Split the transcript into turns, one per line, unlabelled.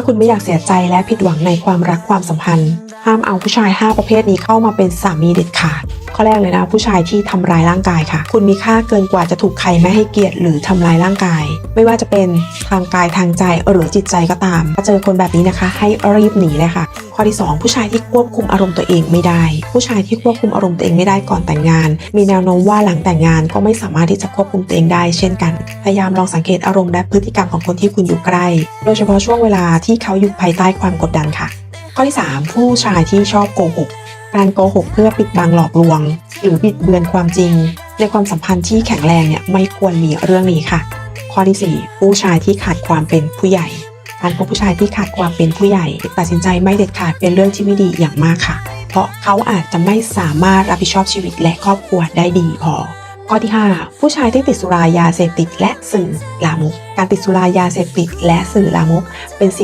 าคุณไม่อยากเสียใจและผิดหวังในความรักความสัมพันธ์ ห้ามเอาผู้ชาย 5 ประเภทนี้เข้ามาเป็นสามีเด็ดขาด ข้อแรกเลยนะ ผู้ชายที่ทำร้ายร่างกายค่ะ คุณมีค่าเกินกว่าจะถูกใครไม่ให้เกียรติหรือทำร้ายร่างกาย ไม่ว่าจะเป็นทางกายทางใจหรือจิตใจก็ตามถ้าเจอคนแบบนี้นะคะ ให้รีบหนีเลยค่ะ ข้อที่ 2 ผู้ชายที่ควบคุมอารมณ์ตัวเองไม่ได้ ผู้ชายที่ควบคุมอารมณ์ตัวเองไม่ได้ก่อนแต่งงาน มีแนวโน้มว่าหลังแต่งงานก็ไม่สามารถที่จะควบคุมตัวเองได้เช่นกัน พยายามลองสังเกตอารมณ์และพฤติกรรมของคนที่คุณอยู่ใกล้ โดยเฉพาะช่วงเวลาที่เขาอยู่ภายใต้ความกดดันค่ะ ข้อที่ 3 ผู้ชายที่ชอบโกหกการโกหกเพื่อปิดบังหลอกลวง หรือบิดเบือนความจริง ในความสัมพันธ์ที่แข็งแรงเนี่ยไม่ควรมีเรื่องนี้ค่ะ ข้อที่ 4 ผู้ชายที่ขาดความเป็นผู้ใหญ่ การพบผู้ชายที่ขาดความเป็นผู้ใหญ่ ตัดสินใจไม่เด็ดขาดเป็นเรื่องที่ไม่ดีอย่างมากค่ะ เพราะเขาอาจจะไม่สามารถรับผิดชอบชีวิตและครอบครัวได้ดีพอข้อที่ 5 ผู้ชายที่ติดสุรายาเสพติดและสื่อลามก การติดสุรายาเสพติดและสื่อลามก เป็นสิ่ง